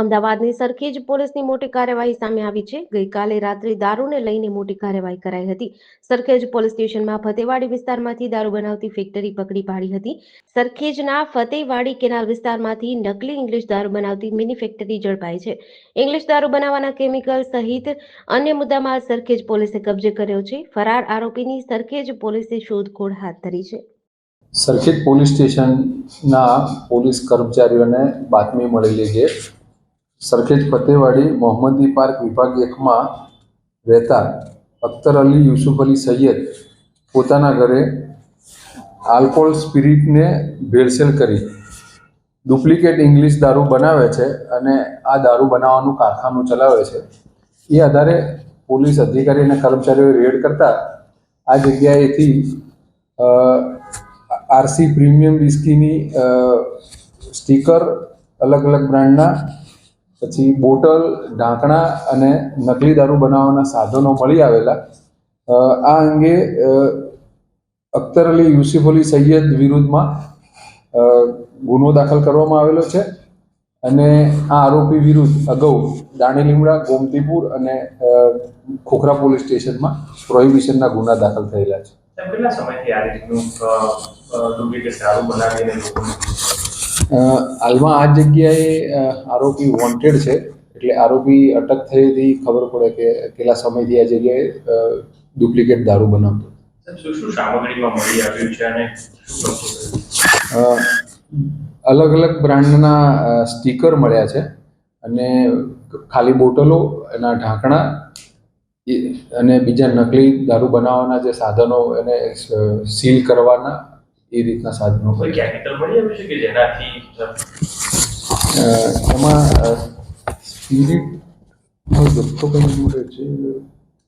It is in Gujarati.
અમદાવાદની સરખેજ પોલીસની મોટી કાર્યવાહી સામે આવી છે. ગઈકાલે રાત્રે દારૂને લઈને મોટી કાર્યવાહી કરાઈ હતી. સરખેજ પોલીસ સ્ટેશનમાં ફતેવાડી વિસ્તારમાંથી દારૂ બનાવતી ફેક્ટરી પકડી પાડી હતી. સરખેજના ફતેવાડી કેનાલ વિસ્તારમાંથી નકલી ઇંગ્લિશ દારૂ બનાવતી મિની ફેક્ટરી ઝડપાઈ છે. ઇંગ્લિશ દારૂ બનાવવાના કેમિકલ સહિત અન્ય મુદ્દામાં સરખેજ પોલીસે કબજે કર્યો છે. ફરાર આરોપીની સરખેજ પોલીસે શોધખોળ હાથ ધરી છે. સરખેજ પોલીસ સ્ટેશનના પોલીસ કર્મચારીઓને બાતમી મળેલી કે સરખેજ ફતેવાડી મોહમ્મદી પાર્ક વિભાગ એકમાં રહેતા અખ્તર અલી યુસુફ અલી સૈયદ પોતાના ઘરે આલ્કોહોલ સ્પિરિટને ભેળસેળ કરી. ડુપ્લિકેટ ઇંગ્લિશ દારૂ બનાવે છે અને આ દારૂ બનાવવાનું કારખાનું ચલાવે છે. એ આધારે પોલીસ અધિકારી અને કર્મચારીઓએ રેડ કરતા આ જગ્યાએથી આરસી પ્રીમિયમ વિસ્કીની સ્ટીકર અલગ અલગ બ્રાન્ડના પછી બોટલ, ઢાંકણા અને નકલી દારૂ બનાવવાના સાધનો મળી આવેલા. આ અંગે અખ્તર અલી યુસુફ અલી સૈયદ વિરુદ્ધમાં ગુનો દાખલ કરવામાં આવેલો છે. અને આ આરોપી વિરુદ્ધ અગાઉ દાણી લીમડા, ગોમતીપુર અને ખોખરા પોલીસ સ્ટેશનમાં પ્રોહિબિશનના ગુના દાખલ થયેલા છે. હાલમાં આ જગ્યાએ આરોપી વોન્ટેડ છે એટલે આરોપી અટક થયેથી ખબર પડે કે કેટલા સમયથી આ જગ્યાએ ડુપ્લિકેટ દારૂ બનાવતો. અલગ અલગ બ્રાન્ડના સ્ટીકર મળ્યા છે અને ખાલી બોટલો એના ઢાંકણા અને બીજા નકલી દારૂ બનાવવાના જે સાધનો એને સીલ કરવાના એ રીતના સાધનો એમાં સ્પિરિટનો જથ્થો કઈ દૂર છે?